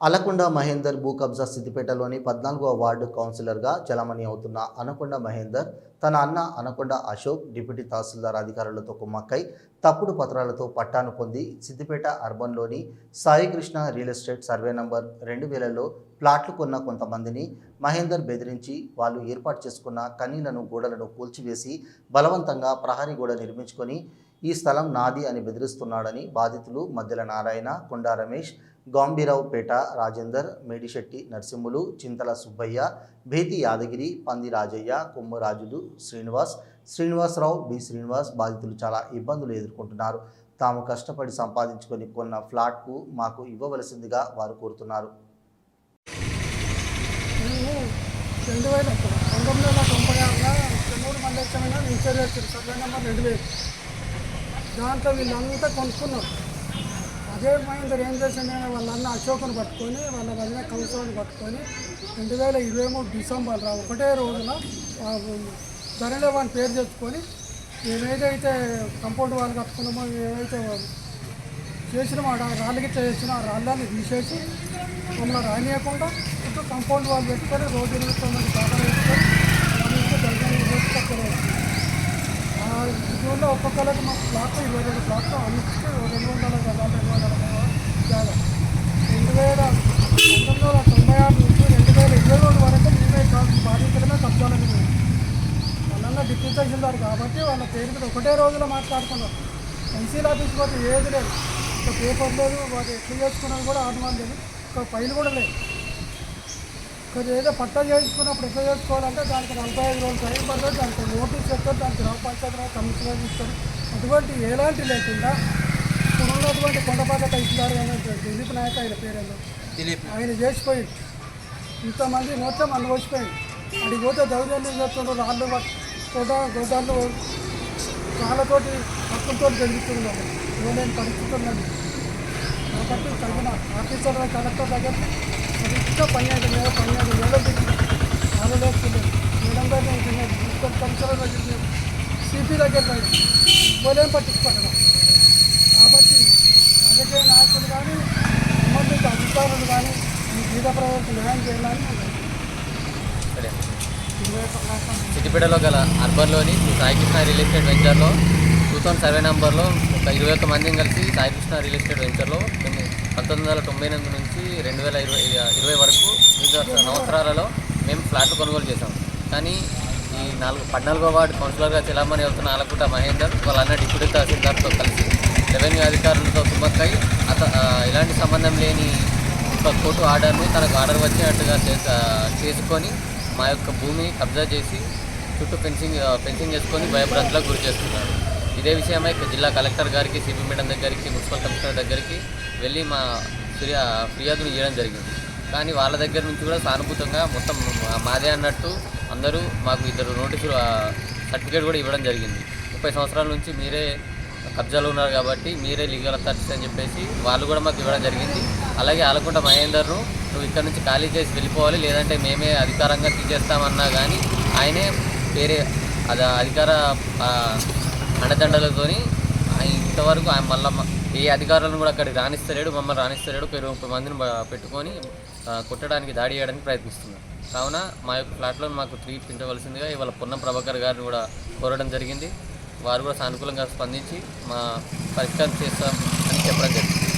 అలకొండ మహేందర్ భూ కబ్జా సిద్దిపేటలోని పద్నాలుగవ వార్డు కౌన్సిలర్గా చలామణి అవుతున్న అనకొండ మహేందర్ తన అన్న అనకొండ అశోక్ డిప్యూటీ తహసీల్దార్ అధికారులతో కుమ్మక్కై తప్పుడు పత్రాలతో పట్టాను పొంది Siddipet అర్బన్లోని Saikrishna real estate survey number రెండు వేలలో ప్లాట్లు కొన్న కొంతమందిని మహేందర్ బెదిరించి వాళ్ళు ఏర్పాటు చేసుకున్న కన్నీలను గోడలను కూల్చివేసి బలవంతంగా ప్రహరీ గోడ నిర్మించుకొని ఈ స్థలం నాది అని బెదిరిస్తున్నాడని బాధితులు మధ్యల నారాయణ కొండా రమేష్ గాంభీరావు పేట రాజేందర్ మేడిశెట్టి నరసింహులు చింతల సుబ్బయ్య భేతి యాదగిరి పంది రాజయ్య కొమ్మరాజులు శ్రీనివాస్ శ్రీనివాసరావు బి శ్రీనివాస్ బాధితులు చాలా ఇబ్బందులు ఎదుర్కొంటున్నారు. తాము కష్టపడి సంపాదించుకొని కొన్న ఫ్లాట్కు మాకు ఇవ్వవలసిందిగా వారు కోరుతున్నారు. మేము రెండు వేల పంతొమ్మిది వందల తొంభై ఆరులో మూడు మంది వచ్చారు సర్వే నెంబర్ రెండు వేలు. దాంట్లో వీళ్ళంతా కొనుక్కున్నారు. అదే మహేందర్ ఏం చేసిండే వాళ్ళ అన్న అశోక్ను పట్టుకొని వాళ్ళ వదిన కౌన్సిల్ని పట్టుకొని రెండు వేల ఇరవై మూడు డిసెంబర్ ఒకటే రోజున ధరలో వాని పేరు తెచ్చుకొని ఏదైతే కంపౌండ్ వాళ్ళు కట్టుకున్నామో ఏవైతే చేసినామో మాట రాళ్ళకి చేసిన ఆ రాళ్ళని తీసేసి మమ్మల్ని రానియకుండా ఇంకా కంపౌండ్ వాళ్ళు పెట్టుకొని రోడ్డు ఎనిమిది తొమ్మిది దాఖలు పెట్టుకొని ఒక్కొక్కరికి మా ప్లాట్ ఇరవై రెండు ప్లాట్లు అన్నిటికీ రెండు వందల గజాలు రెండు వందల గజాలు జాగా రెండు వేల పంతొమ్మిది వందల తొంభై ఆరు నుంచి రెండు వేల ఇరవై రెండు వరకు మేమే కాదు బాధితులమే తప్పాలని మేము. వాళ్ళన్న డిప్యూటీ తహసీల్దార్ కాబట్టి వాళ్ళ పేరు మీద ఒకటే రోజులో మాట్లాడుతున్నారు ఎన్సీల ఆఫీస్ పోతే ఏది లేదు. ఒక పేపర్ లేదు వాటి ఎట్లా చేసుకున్నది కూడా ఆత్మ లేదు. ఒక ఫైల్ కూడా లేదు. ఇక్కడ ఏదో పట్టా చేయించుకున్నప్పుడు ఎట్లా చేసుకోవాలంటే దానికి నలభై ఐదు రోజులు టైం పడుతుంది దానికి నోటీస్ చెప్తారు దానికి గ్రామ పంచాయతీ రావు కమిషనర్ ఇస్తారు. అటువంటి ఎలాంటి లేకుండా ఇప్పుడు ఉన్నటువంటి కొండపాక తహసీల్దార్ అయిన దిలీప్ నాయక్ ఆయన పేరు దిలీప్. ఆయన చేసిపోయింది ఇంతమంది మొత్తం అనుభవించిపోయింది అడిగి పోతే దౌర్జన్యం చేస్తుండ్రు రాళ్ళు గొడ్డ గొడ్డళ్ళు రాళ్ళతోటి హక్కులతో గెలుపుతున్నారు ఇవ్వలేని పరిస్థితి ఉన్నది కాబట్టి తగిన ఆఫీసర్ కలెక్టర్ దగ్గరికి ఇంకా పన్నెండు వేల పన్నెండు వేల దిగి ఆలోచిస్తుంది మేడం కమిషనర్ దగ్గర సిపి దగ్గర పట్టించుకోవడం కాబట్టి రాజకీయ నాయకులు కానీ సంబంధిత అధికారులు కానీ ఈ బీద ప్రజలకు న్యాయం చేయాలని సిద్దిపేటలో గల అర్బన్లోని శ్రీ సాయికృష్ణ రియల్ ఎస్టేట్ వెంచర్లో టూ థౌసండ్ సర్వే నెంబర్లో ఒక ఇరవై ఒక్క మందిని కలిసి సాయికృష్ణ రియల్ ఎస్టేట్ వెంచర్లో మేము పంతొమ్మిది వందల తొంభై ఎనిమిది నుంచి రెండు వేల ఇరవై ఇరవై వరకు వివిధ సంవత్సరాలలో మేము ఫ్లాట్లు కొనుగోలు చేసాం కానీ ఈ నాలుగు పద్నాలుగో వార్డు కౌన్సిలర్గా చెలామణి అవుతున్న ఆలకుట మహేందర్ వాళ్ళ అన్న డిప్యూటీ తహసీల్దార్తో కలిసి రెవెన్యూ అధికారులతో కుమ్మక్కై అత ఎలాంటి సంబంధం లేని ఒక కోర్టు ఆర్డర్ను తనకు ఆర్డర్ వచ్చినట్టుగా చేసుకొని మా యొక్క భూమిని కబ్జా చేసి చుట్టూ ఫెన్సింగ్ ఫెన్సింగ్ చేసుకొని భయభ్రాంతులకు గురి చేస్తున్నారు. ఇదే విషయమై జిల్లా కలెక్టర్ గారికి సిపి మేడం దగ్గరికి మున్సిపల్ కమిషనర్ దగ్గరికి వెళ్ళి మా ఫిర్యా ఫిర్యాదులు ఇవ్వడం జరిగింది. కానీ వాళ్ళ దగ్గర నుంచి కూడా సానుభూతంగా మొత్తం మాదే అన్నట్టు అందరూ మాకు ఇద్దరు నోటీసులు సర్టిఫికేట్ కూడా ఇవ్వడం జరిగింది. ముప్పై సంవత్సరాల నుంచి మీరే కబ్జాలో ఉన్నారు కాబట్టి మీరే లీగల్ అథారిటీస్ అని చెప్పేసి వాళ్ళు కూడా మాకు ఇవ్వడం జరిగింది. అలాగే ఆలకుంట మహేందర్ను నువ్వు ఇక్కడ నుంచి ఖాళీ చేసి వెళ్ళిపోవాలి లేదంటే మేమే అధికారంగా తీసేస్తామన్నా కానీ ఆయనే వేరే అది అధికార అండదండలతోని ఆయన ఇంతవరకు ఆయన మళ్ళీ ఏ అధికారులను కూడా అక్కడికి రాణిస్తలేడు మమ్మల్ని రాణిస్తలేడు పేరు ఇరవై ముప్పై మందిని పెట్టుకొని కొట్టడానికి దాడి చేయడానికి ప్రయత్నిస్తున్నారు. కావున మా యొక్క ఫ్లాట్లో మాకు తీర్పించవలసిందిగా ఇవాళ పొన్నం ప్రభాకర్ గారిని కూడా కోరడం జరిగింది. వారు కూడా సానుకూలంగా స్పందించి మా పరిష్కారం చేస్తాం అని చెప్పడం జరిగింది.